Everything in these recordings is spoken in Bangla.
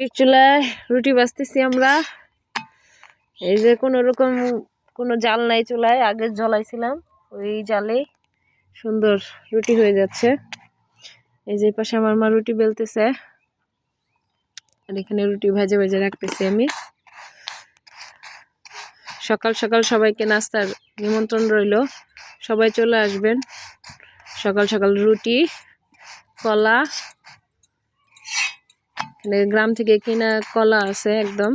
চুলায় রুটি বাজতেছি আমরা। এই যে কোনো রকম কোনো জাল নাই চুলায়, আগে জ্বলাইছিলাম, ওই জালে সুন্দর রুটি হয়ে যাচ্ছে। এই যে পাশে আমার মা রুটি বেলতেছে, আর এখানে রুটি ভেজে ভেজে রাখতেছি আমি। সকাল সকাল সবাইকে নাস্তার নিমন্ত্রণ রইল, সবাই চলে আসবেন। সকাল সকাল রুটি, কলা গ্রাম থেকে কিনা কলা আছে একদম।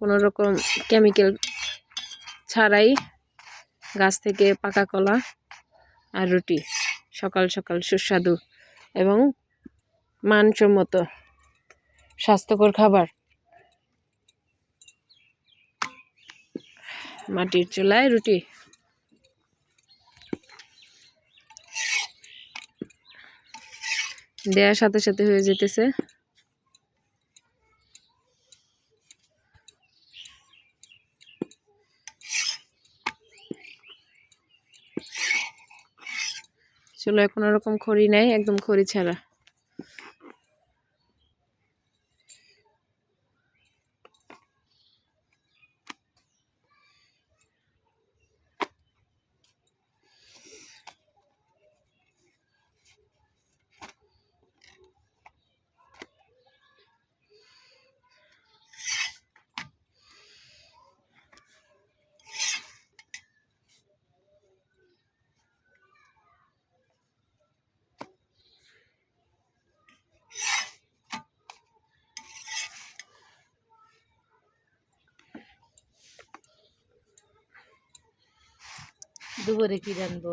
কোনো রকম কেমিক্যাল ছাড়াই গাছ থেকে পাকা কলা আর রুটি, সকাল সকাল সুস্বাদু এবং মানসম্মত স্বাস্থ্যকর খাবার। মাটির চুলায় রুটি। দেওয়ার সাথে সাথে হয়ে যেতেছে। চলো এখন ওরকম খড়ি নাই একদম খড়ি ছাড়া। দুপুরে কি রানবো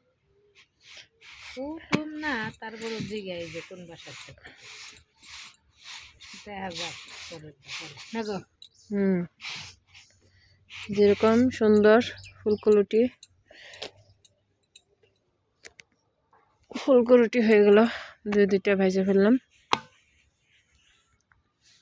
কুটুম না তারপরে জিগাই যে কোন বাসার থেকে। দেখা যাক না গো হুম। যেরকম সুন্দর ফুলকলুটি। ফুলকলুটি হয়ে গেল দুই দুইটা ভেজে ফেললাম।